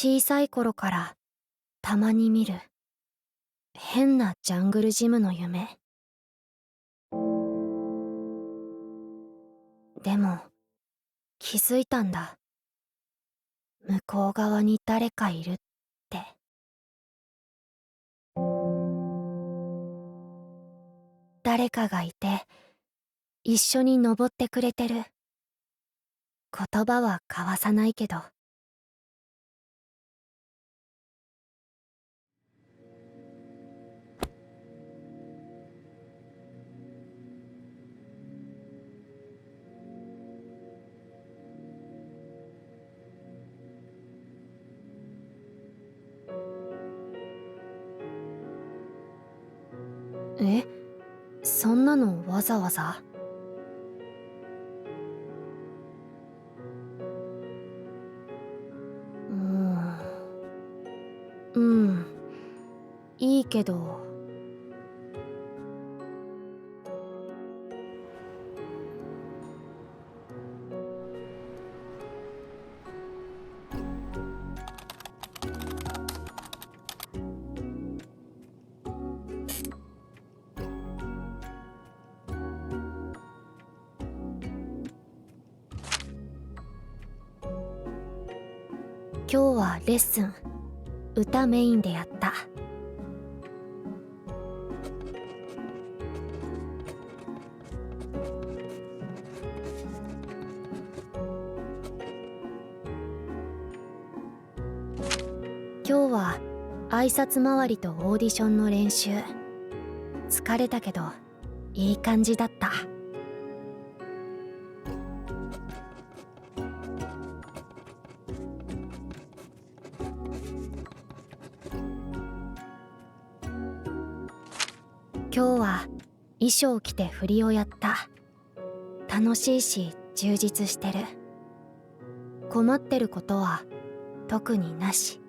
小さい頃からたまに見る変なジャングルジムの夢。でも気づいたんだ。向こう側に誰かいるって。誰かがいて一緒に登ってくれてる。言葉は交わさないけど。え？そんなのわざわざ？う。んうん。いいけど。今日はレッスン。歌メインでやった。今日は挨拶回りとオーディションの練習。疲れたけどいい感じだった。今日は衣装を着て振りをやった。楽しいし充実してる。困ってることは特になし。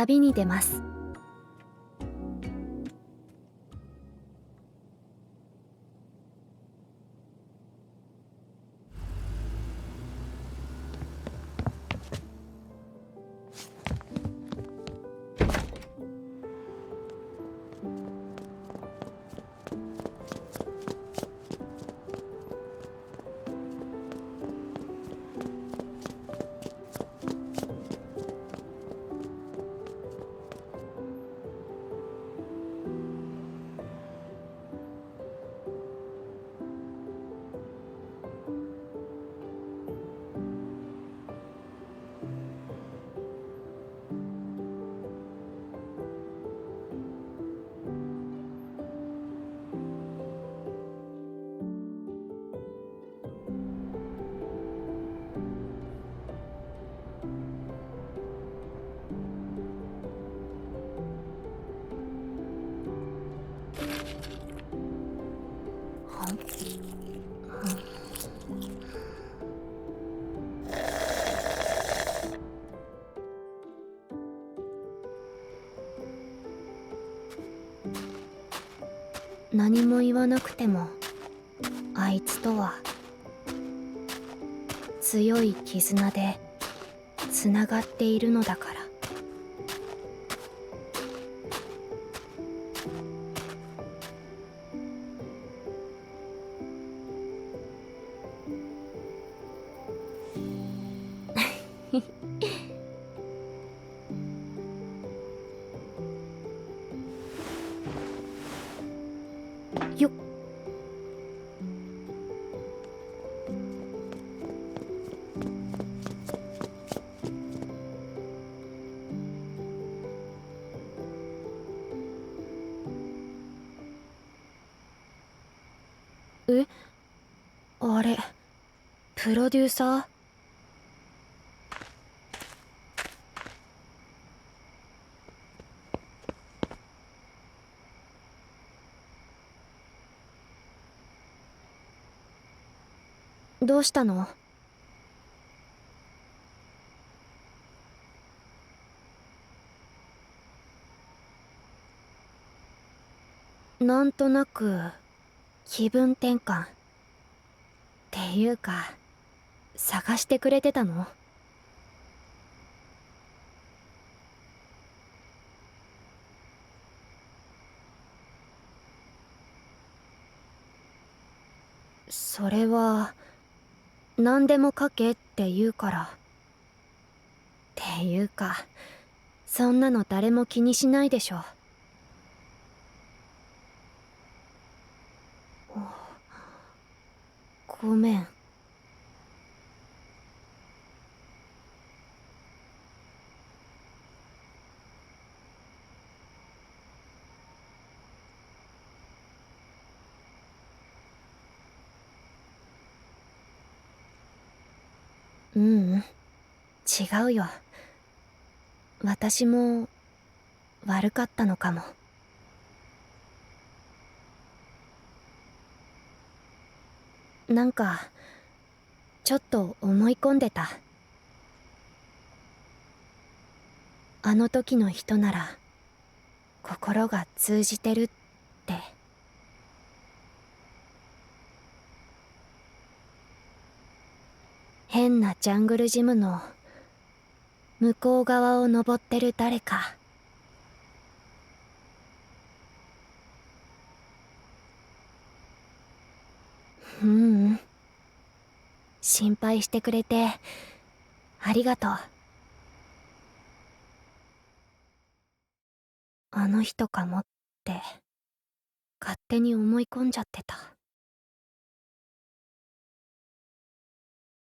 旅に出ます。何も言わなくてもあいつとは強い絆でつながっているのだから。れプロデューサー？どうしたの？なんとなく気分転換。ていうか探してくれてたの？それは何でも書けって言うから。っていうかそんなの誰も気にしないでしょ。ごめん。ううん。違うよ。私も悪かったのかも。なんかちょっと思い込んでた。あの時の人なら心が通じてるって。変なジャングルジムの向こう側を登ってる誰か。ううん。心配してくれてありがとう。あの人かもって勝手に思い込んじゃってた。